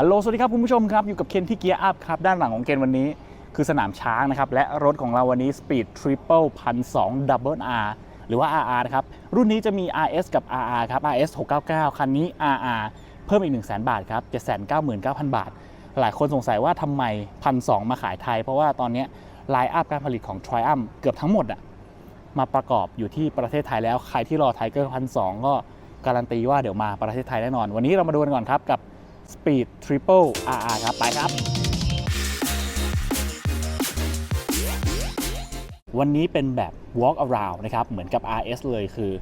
ฮัลโหล สวัสดีครับคุณผู้ชมครับ อยู่กับเคนที่เกียร์อัพครับ ด้านหลังของเคนวันนี้คือสนามช้างนะครับ และรถของเราวันนี้ Speed Triple 1,200 Double R หรือว่า RR นะครับ รุ่นนี้จะมี RS กับ RR ครับ RS 699 คันนี้ RR เพิ่มอีก 1 0 0 0 0 0 บาทครับ 799,000 บาท หลายคนสงสัยว่าทำไม 1,200 มาขายไทย เพราะว่าตอนนี้ไลน์อัพการผลิตของ Triumph เกือบทั้งหมดอะมาประกอบอยู่ที่ประเทศไทยแล้ว ใครที่รอไทเกอร์1,200 ก็การันตีว่าเดี๋ยวมาประเทศไทยแน่นอน วันนี้เรามาดูกันก่อนครับกับ Speed Triple RR ครับ ไปครับ วันนี้เป็นแบบ walk around นะครับ เหมือนกับ RS เลยคือ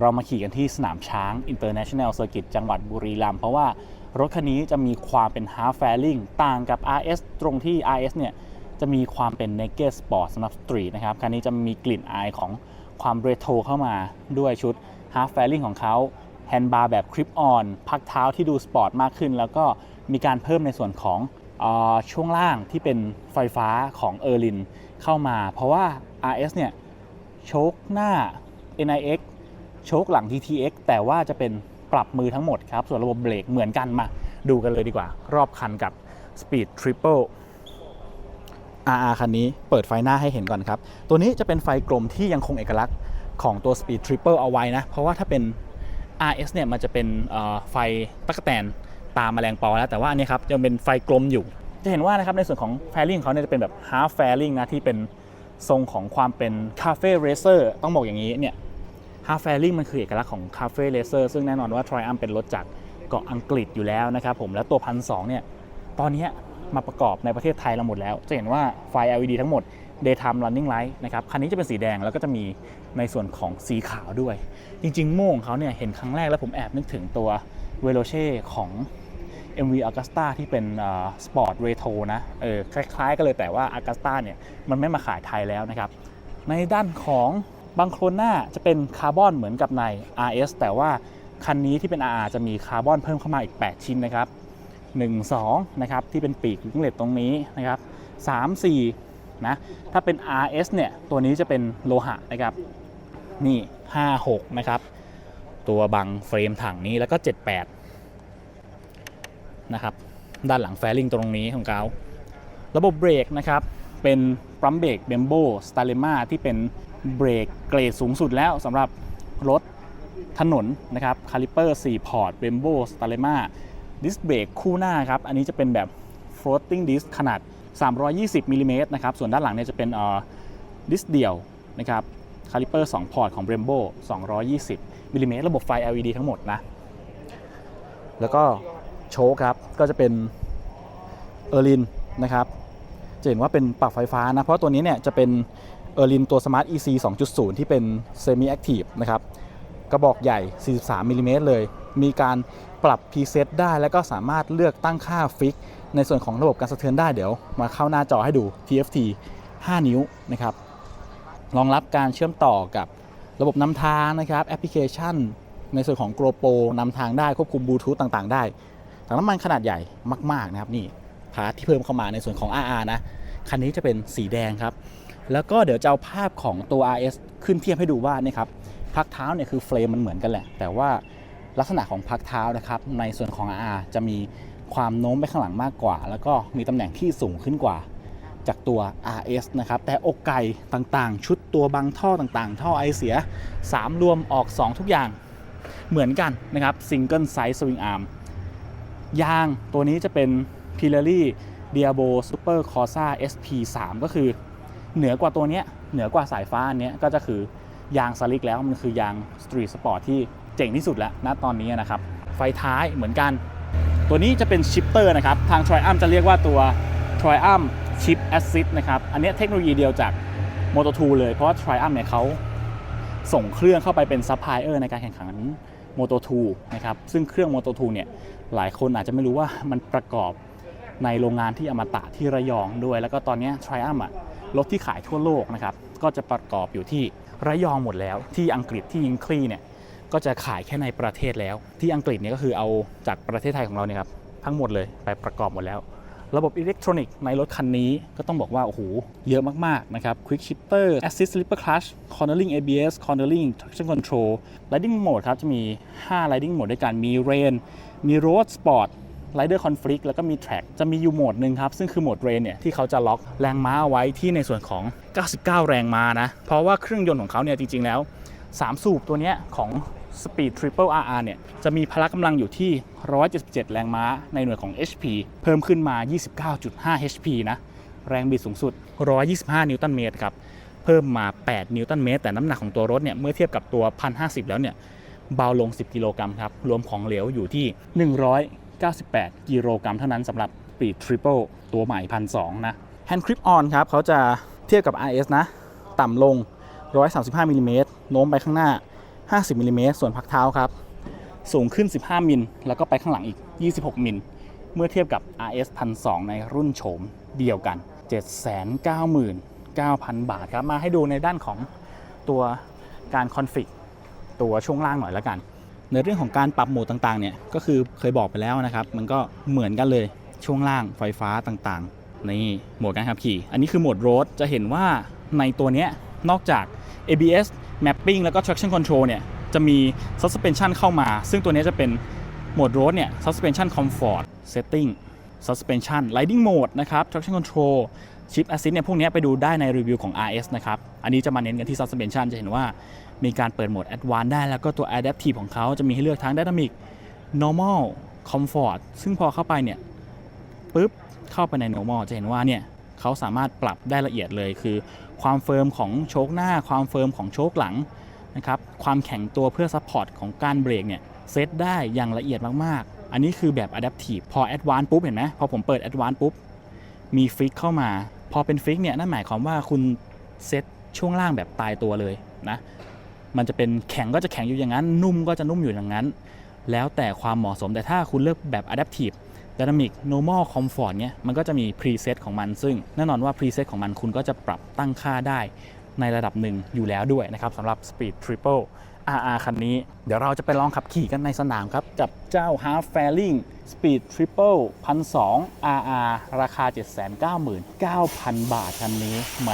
เรามาขี่กันที่สนามช้าง International Circuit จังหวัดบุรีรัมย์เพราะว่ารถคันนี้จะมีความเป็น half fairing ต่างกับ RS ตรงที่ RS เนี่ย จะมีความเป็น naked sport สำหรับสตรีทนะครับ คันนี้จะมีกลิ่นอายของความเรโทรเข้ามาด้วยชุด half fairing ของเขา แฮนด์บาร์แบบคลิปออนพักเท้าที่ดูสปอร์ตมากขึ้น แล้วก็มีการเพิ่มในส่วนของออช่วงล่างที่เป็นไฟฟ้าของเออร์ลินเข้ามา เพราะว่า RS เนี่ยโชคหน้า NIX โชคหลัง TTX แต่ว่าจะเป็นปรับมือทั้งหมดครับ ส่วนระบบเบรกเหมือนกันมาดูกันเลยดีกว่า รอบคันกับ Speed Triple RR คันนี้เปิดไฟหน้าให้เห็นก่อนครับ ตัวนี้จะเป็นไฟกลมที่ยังคงเอกลักษณ์ของตัว Speed Triple เอาไว้นะ เพราะว่าถ้าเป็น RS เนี่ยมันจะเป็นไฟตั๊กแตนตามแมลงปอแล้วแต่ว่าอันนี้ครับยังเป็นไฟกลมอยู่ จะเห็นว่านะครับในส่วนของ fairing ของเขาเนี่ยจะเป็นแบบ half fairing นะที่เป็นทรงของความเป็น cafe racer ต้องบอกอย่างนี้เนี่ย half fairing มันคือเอกลักษณ์ของ cafe racer ซึ่งแน่นอนว่า Triumph เป็นรถจากเกาะอังกฤษอยู่แล้วนะครับผมแล้วตัวพันสเนี่ยตอนนี้มาประกอบในประเทศไทยเราหมดแล้ว จะเห็นว่าไฟ LED ทั้งหมด daytime running light นะครับคันนี้จะเป็นสีแดงแล้วก็จะมีในส่วนของสีขาวด้วย จริงๆ โม่งเขาเนี่ยเห็นครั้งแรกแล้วผมแอบนึกถึงตัว v e l o c e ของ MV Agusta ที่เป็นสปอร์ตเรโทนะเออคล้ายๆกันเลยแต่ว่า Agusta เนี่ยมันไม่มาขายไทยแล้วนะครับ ในด้านของบังโครนหน้าจะเป็นคาร์บอนเหมือนกับใน RS แต่ว่าคันนี้ที่เป็น RR จะมีคาร์บอนเพิ่มเข้ามาอีก 8 ชิ้นนะครับ 1 2 นะครับ ที่เป็นปีกลิงเล็ตตรงนี้นะครับ 3 4 นะถ้าเป็น RS เนี่ยตัวนี้จะเป็นโลหะนะครับนี่ 5 6 นะครับ ตัวบังเฟรมถังนี้แล้วก็ 7 8 นะครับ ด้านหลังแฟลิงตรงนี้ของเขาระบบเบรกนะครับ เป็นปั๊มเบรกเบมโบสตาเลมาที่เป็นเบรกเกรดสูงสุดแล้วสำหรับรถถนนนะครับคาลิเปอร์ 4 พอร์ตเบมโบสตาเลมาดิสเบรกคู่หน้าครับ อันนี้จะเป็นแบบ floating disc ขนาด 320มิลลิเมตรนะครับ ส่วนด้านหลังเนี่ยจะเป็นดิสเดี่ยวนะครับคาลิเปอร์2พอร์ตของ Brembo 220มิลลิเมตรระบบไฟ LED ทั้งหมดนะ แล้วก็โชคครับ ก็จะเป็นเออร์ลินนะครับจะเห็นว่าเป็นปรับไฟฟ้านะ เพราะตัวนี้เนี่ยจะเป็นเออร์ลินตัว Smart EC 2.0 ที่เป็น Semi Active นะครับกระบอกใหญ่ 43มิลลิเมตรเลย มีการปรับพรีเซตได้ แล้วก็สามารถเลือกตั้งค่าฟิก ในส่วนของระบบการสะเทือนได้เดี๋ยว มาเข้าหน้าจอให้ดู TFT 5 นิ้วนะครับรองรับการเชื่อมต่อกับระบบนำทางนะครับ แอปพลิเคชัน ในส่วนของ GoPro นำทางได้ควบคุมบลูทูธต่างๆ ได้ถังน้ำมันขนาดใหญ่มากๆนะครับนี่พาร์ทที่เพิ่มเข้ามาในส่วนของ RR นะคันนี้จะเป็นสีแดงครับ แล้วก็เดี๋ยวจะเอาภาพของตัว RS ขึ้นเทียบให้ดูว่านี่ครับพักเท้าเนี่ยคือเฟรมมันเหมือนกันแหละ แต่ว่า ลักษณะของพักเท้านะครับ ในส่วนของ RR จะมีความโน้มไปข้างหลังมากกว่า แล้วก็มีตำแหน่งที่สูงขึ้นกว่าจากตัว RS นะครับ แต่อกไก่ต่างๆ ชุดตัวบังท่อต่างๆ ท่อไอเสีย 3 รวมออก 2 ทุกอย่างเหมือนกันนะครับ Single Size Swing Arm ยางตัวนี้จะเป็น Pirelli Diabo Super Corsa SP3 ก็คือ เหนือกว่าตัวเนี้ยเหนือกว่าสายฟ้าอันเนี้ยก็จะคือยางสลิกแล้วมันคือยางสตรีทสปอร์ตที่ เจ๋งที่สุดแล้วณตอนนี้นะครับ ไฟท้ายเหมือนกัน ตัวนี้จะเป็นชิปเตอร์นะครับ ทาง t r i u m p จะเรียกว่าตัว Triumph Chip Assist นะครับ อันนี้เทคโนโลยีเดียวจาก Moto 2เลย เพราะว่า t r i u m p เนี่ยเขาส่งเครื่องเข้าไปเป็นซัพพลายเออร์ในการแข่งขัน Moto 2นะครับ ซึ่งเครื่อง Moto 2เนี่ยหลายคนอาจจะไม่รู้ว่ามันประกอบในโรงงานที่อมตะที่ระยองด้วย แล้วก็ตอนนี้ย Triumph อะรถที่ขายทั่วโลกนะครับก็จะประกอบอยู่ที่ระยองหมดแล้ว ที่อังกฤษที่ยิงคลีเนี่ย ก็จะขายแค่ในประเทศแล้ว ที่อังกฤษเนี่ยก็คือเอาจากประเทศไทยของเราเนี่ยครับทั้งหมดเลยไปประกอบหมดแล้ว ระบบอิเล็กทรอนิกส์ในรถคันนี้ก็ต้องบอกว่าโอ้โหเยอะมากๆนะครับ Quick Shifter Assist Slipper Clutch Cornering ABS Cornering Traction Control Riding Mode ครับจะมี 5 Riding Mode ด้วยกันมี Rain มี Road Sport Rider Conflict แล้วก็มี Track จะมีอยู่โหมดหนึ่งครับ ซึ่งคือโหมด Rain เนี่ย ที่เขาจะล็อกแรงม้าเอาไว้ที่ในส่วนของ 99 แรงม้านะ เพราะว่าเครื่องยนต์ของเขาเนี่ย จริง ๆ แล้ว 3 สูบตัวนี้ของ Speed Triple RR เนี่ยจะมีพละกำลังอยู่ที่ 177 แรงม้าในหน่วยของ HP เพิ่มขึ้นมา 29.5 HP นะ แรงบิดสูงสุด 125 นิวตันเมตรครับ เพิ่มมา 8 นิวตันเมตร แต่น้ำหนักของตัวรถเนี่ยเมื่อเทียบกับตัว 1,050 แล้วเนี่ยเบาลง 10 กิโลกรัมครับ รวมของเหลวอยู่ที่ 198 กิโลกรัมเท่านั้นสำหรับ Speed Triple ตัวใหม่1,200นะ Hand Clip On ครับเขาจะเทียบกับ RS นะ ต่ำลง 135มิลลิเมตร โน้มไปข้างหน้า 50มิลลิเมตรส่วนพักเท้าครับ สูงขึ้น 15 มิลแล้วก็ไปข้างหลังอีก 26มิลเมื่อเทียบกับ RS 1,200ในรุ่นโฉมเดียวกัน 799,000 บาทครับ มาให้ดูในด้านของตัวการคอนฟิกตัวช่วงล่างหน่อยละกัน ในเรื่องของการปรับโหมดต่างๆเนี่ยก็คือเคยบอกไปแล้วนะครับ มันก็เหมือนกันเลยช่วงล่างไฟฟ้าต่างๆนี่โหมดการขับขี่ อันนี้คือโหมดโรดจะเห็นว่าในตัวเนี้ยนอกจาก ABS Mapping แล้วก็ Traction Control เนี่ยจะมี Suspension เข้ามา ซึ่งตัวนี้จะเป็นโหมด Road เนี่ย Suspension Comfort Setting Suspension Riding Mode นะครับ Traction Control Chip Assist เนี่ยพวกนี้ไปดูได้ในรีวิวของ RS นะครับ อันนี้จะมาเน้นกันที่ Suspension จะเห็นว่ามีการเปิดโหมด Advanced ได้ แล้วก็ตัว Adaptive ของเขาจะมีให้เลือกทั้ง Dynamic Normal Comfort ซึ่งพอเข้าไปเนี่ยปุ๊บเข้าไปใน normal จะเห็นว่าเนี่ยเขาสามารถปรับได้ละเอียดเลยคือ ความเฟิร์มของโชคหน้า ความเฟิร์มของโชคหลังนะครับความแข็งตัวเพื่อซัพพอร์ตของการเบรกเนี่ยเซตได้อย่างละเอียดมากๆ อันนี้คือแบบ adaptive พอ advanced ปุ๊บเห็นไหมพอผมเปิด advanced ปุ๊บมีฟิกเข้ามา พอเป็นฟิกเนี่ยนั่นหมายความว่าคุณเซตช่วงล่างแบบตายตัวเลยนะมันจะเป็นแข็งก็จะแข็งอยู่อย่างนั้น นุ่มก็จะนุ่มอยู่อย่างนั้น แล้วแต่ความเหมาะสมแต่ถ้าคุณเลือกแบบ adaptive Dynamic Normal Comfort เนี่ยมันก็จะมี preset ของมัน ซึ่งแน่นอนว่า preset ของมันคุณก็จะปรับตั้งค่าได้ในระดับหนึ่งอยู่แล้วด้วยนะครับสำหรับ Speed Triple RR คันนี้ เดี๋ยวเราจะไปลองขับขี่กันในสนามครับ กับเจ้า Half Fairing Speed Triple 1,200 RR ราคา 799,000 บาทคันนี้แหม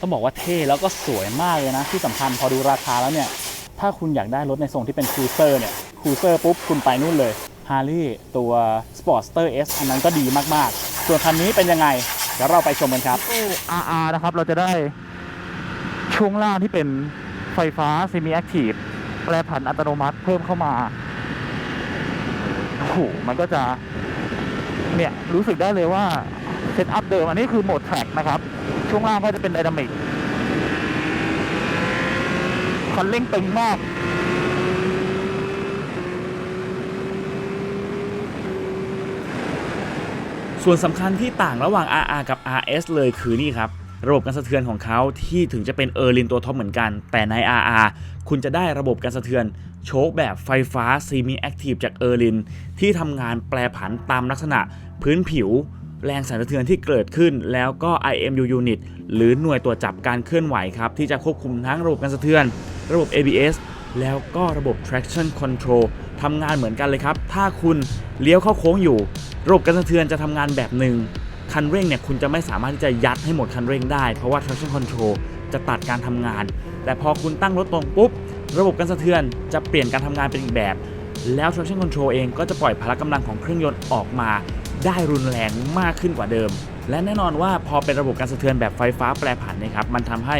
ต้องบอกว่าเท่แล้วก็สวยมากเลยนะ ที่สำคัญพอดูราคาแล้วเนี่ย ถ้าคุณอยากได้รถในทรงที่เป็นคูเซอร์เนี่ยคูเซอร์ปุ๊บคุณไปนู่นเลย Harley ตัว Sportster S อันนั้นก็ดีมากๆ ส่วนคันนี้เป็นยังไง เดี๋ยวเราไปชมกันครับ RR นะครับเราจะได้ช่วงล่างที่เป็นไฟฟ้า Semi Active แปรผันอัตโนมัติเพิ่มเข้ามาโอ้โหมันก็จะ เนี่ย รู้สึกได้เลยว่าเซตอัพเดิมอันนี้คือโหมดแทร็กนะครับ ช่วงล่างก็จะเป็นไดนามิกคันเร่งตึงมาก ส่วนสำคัญที่ต่างระหว่าง RR กับ RS เลยคือนี่ครับระบบการสะเทือนของเขาที่ถึงจะเป็นเออร์ลินตัวท็อปเหมือนกัน แต่ใน RR คุณจะได้ระบบการสะเทือนโชคแบบไฟฟ้า Semi Active จากเออร์ลินที่ทำงานแปรผันตามลักษณะพื้นผิว แรงสั่นสะเทือนที่เกิดขึ้น แล้วก็ IMU Unit หรือหน่วยตรวจจับการเคลื่อนไหวครับ ที่จะควบคุมทั้งระบบการสะเทือน ระบบ ABS แล้วก็ระบบ traction control ทำงานเหมือนกันเลยครับ ถ้าคุณเลี้ยวเข้าโค้งอยู่ ระบบการสะเทือนจะทำงานแบบหนึ่งคันเร่งเนี่ยคุณจะไม่สามารถที่จะยัดให้หมดคันเร่งได้ เพราะว่า traction control จะตัดการทำงาน แต่พอคุณตั้งรถตรงปุ๊บ ระบบการสะเทือนจะเปลี่ยนการทำงานเป็นอีกแบบ แล้ว traction control เองก็จะปล่อยพละกำลังของเครื่องยนต์ออกมา ได้รุนแรงมากขึ้นกว่าเดิม และแน่นอนว่าพอเป็นระบบการสะเทือนแบบไฟฟ้าแปรผันเนะครับมันทำให้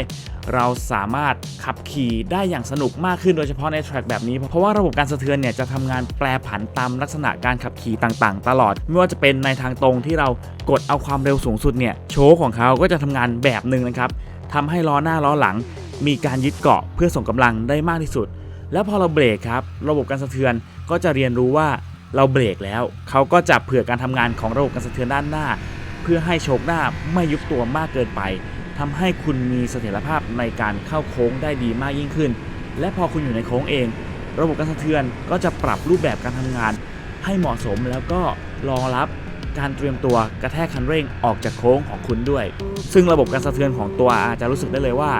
เราสามารถขับขี่ได้อย่างสนุกมากขึ้นโดยเฉพาะในแทร็กแบบนี้ เพราะว่าระบบการสะเทือนเนี่ยจะทำงานแปรผันตามลักษณะการขับขี่ต่างๆ ตลอด ไม่ว่าจะเป็นในทางตรงที่เรากดเอาความเร็วสูงสุดเนี่ยโชว์ของเขาก็จะทำงานแบบหนึ่งนะครับทำให้ล้อหน้าล้อหลัง มีการยึดเกาะเพื่อส่งกำลังได้มากที่สุด แล้วพอเราเบรกครับระบบการสะเทือนก็จะเรียนรู้ว่าเราเบรกแล้ว เขาก็จะเผื่อการทำงานของระบบการสะเทือนด้านหน้า เพื่อให้โชคหน้าไม่ยุบตัวมากเกินไปทำให้คุณมีเสถียรภาพในการเข้าโค้งได้ดีมากยิ่งขึ้น และพอคุณอยู่ในโค้งเอง ระบบการสะเทือนก็จะปรับรูปแบบการทำงาน ให้เหมาะสมแล้วก็รองรับ การเตรียมตัวกระแทกคันเร่งออกจากโค้งของคุณด้วย ซึ่งระบบการสะเทือนของตัวอาจจะรู้สึกได้เลยว่า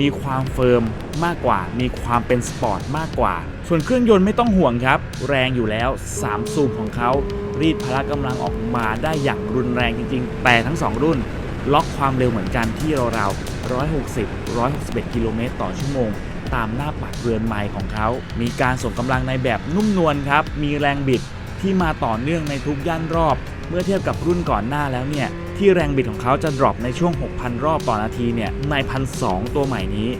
มีความเฟิร์มมากกว่า มีความเป็นสปอร์ตมากกว่า ส่วนเครื่องยนต์ไม่ต้องห่วงครับ แรงอยู่แล้ว 3 สูบของเขา รีดพละกำลังออกมาได้อย่างรุนแรงจริง ๆ แต่ทั้ง 2 รุ่น ล็อกความเร็วเหมือนกันที่ราวๆ160-161 กิโลเมตรต่อชั่วโมงตามหน้าปัดเรือนไม้ของเขา มีการส่งกำลังในแบบนุ่มนวลครับ มีแรงบิดที่มาต่อเนื่องในทุกย่านรอบ เมื่อเทียบกับรุ่นก่อนหน้าแล้วเนี่ย ที่แรงบิดของเขาจะดรอปในช่วง 6,000 รอบต่อนาทีเนี่ยในพันสตัวใหม่นี้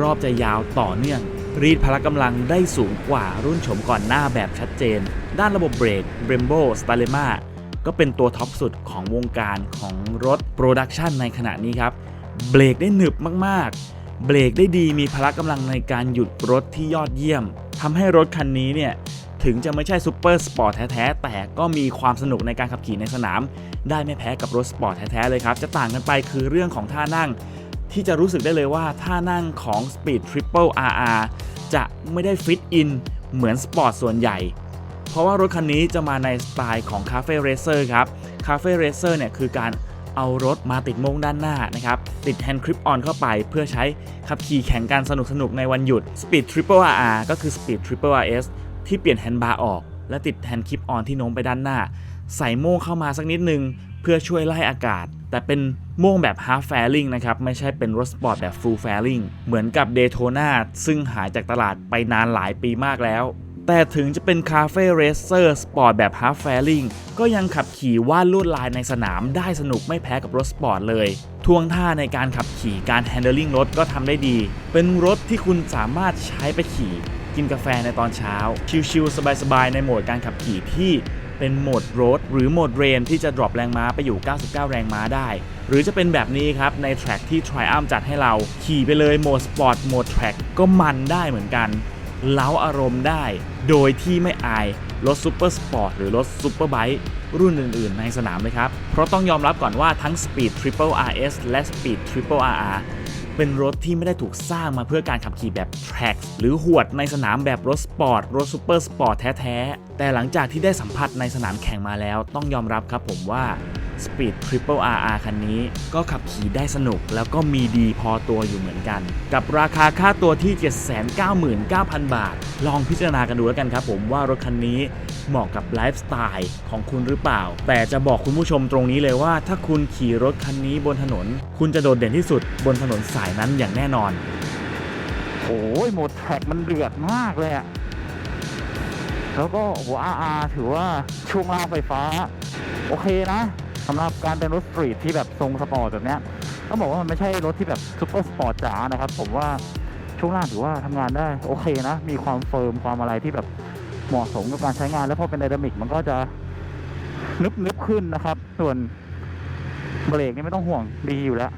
รอบจะยาวต่อเนื่อง รีดพละกำลังได้สูงกว่ารุ่นโฉมก่อนหน้าแบบชัดเจน ด้านระบบเบรก Brembo Stalema ก็เป็นตัวท็อปสุดของวงการของรถโปรดักชันในขณะนี้ครับ เบรกได้หนึบมากๆ เบรกได้ดีมีพละกำลังในการหยุดรถที่ยอดเยี่ยมทำให้รถคันนี้เนี่ยถึงจะไม่ใช่ซูเปอร์สปอร์ตแท้ แต่ก็มีความสนุกในการขับขี่ในสนาม ได้ไม่แพ้กับรถสปอร์ตแท้ๆเลยครับ จะต่างกันไปคือเรื่องของท่านั่ง ที่จะรู้สึกได้เลยว่าท่านั่งของ Speed Triple RR จะไม่ได้ฟิตอินเหมือนสปอร์ตส่วนใหญ่ เพราะว่ารถคันนี้จะมาในสไตล์ของ Cafe Racer ครับ Cafe Racer เนี่ยคือการเอารถมาติดโมงด้านหน้านะครับ ติดแฮนด์คลิปออนเข้าไป เพื่อใช้ขับขี่แข่งกันสนุกๆในวันหยุด Speed Triple RR ก็คือ Speed Triple RS ที่เปลี่ยนแฮนด์บาร์ออก และติดแฮนด์คลิปออนที่โน้มไปด้านหน้า ใส่โม่งเข้ามาสักนิดนึง เพื่อช่วยไล่อากาศ แต่เป็นโม่งแบบ half fairing นะครับ ไม่ใช่เป็นรถสปอร์ตแบบ full fairing เหมือนกับ Daytona ซึ่งหายจากตลาดไปนานหลายปีมากแล้ว แต่ถึงจะเป็นคาเฟ่เรเซอร์สปอร์ตแบบ half fairing ก็ยังขับขี่วาดลวดลายในสนามได้สนุกไม่แพ้กับรถสปอร์ตเลยท่วงท่าในการขับขี่การ handling รถก็ทำได้ดี เป็นรถที่คุณสามารถใช้ไปขี่ กินกาแฟในตอนเช้า ชิลๆสบายๆ ในโหมดการขับขี่ที่เป็นโหมดโรดหรือโหมดเรนที่จะ drop แรงม้าไปอยู่ 99 แรงม้าได้ หรือจะเป็นแบบนี้ครับ ในแทร็กที่ Triumph จัดให้เราขี่ไปเลยโหมดสปอร์ตโหมดแทร็กก็มันได้เหมือนกัน เล้าอารมณ์ได้ โดยที่ไม่อายรถซูเปอร์สปอร์ตหรือรถซูเปอร์ไบค์รุ่นอื่น ๆ ในสนามเลยครับ เพราะต้องยอมรับก่อนว่าทั้ง Speed Triple RS และ Speed Triple RR เป็นรถที่ไม่ได้ถูกสร้างมาเพื่อการขับขี่แบบ track หรือหวดในสนามแบบรถสปอร์ต รถซูเปอร์สปอร์ตแท้ๆ แต่หลังจากที่ได้สัมผัสในสนามแข่งมาแล้ว ต้องยอมรับครับผมว่า Speed Triple RR คันนี้ก็ขับขี่ได้สนุกแล้วก็มีดีพอตัวอยู่เหมือนกัน กับราคาค่าตัวที่ 799,000 บาท ลองพิจารณากันดูแล้วกันครับผมว่ารถคันนี้ เหมาะกับไลฟ์สไตล์ของคุณหรือเปล่า แต่จะบอกคุณผู้ชมตรงนี้เลยว่า ถ้าคุณขี่รถคันนี้บนถนน คุณจะโดดเด่นที่สุดบนถนนสายนั้นอย่างแน่นอน โอ้ยโหมดแท็กมันเดือดมากเลยอะแล้วก็โอ้โห RR ถือว่าช่วงล่างไฟฟ้า โอเคนะสำหรับการเป็นรถสตรีทที่แบบทรงสปอร์ตแบบเนี้ยต้องบอกว่ามันไม่ใช่รถที่แบบซุปเปอร์สปอร์ตจ๋านะครับ ผมว่าช่วงล่างถือว่าทำงานได้ โอเคนะ มีความเฟิร์มความอะไรที่แบบ เหมาะสมกับการใช้งานแล้วพอเป็นไดนามิกมันก็จะนึบนึบๆขึ้นนะครับ ส่วนเบรกนี่ไม่ต้องห่วงดีอยู่แล้ว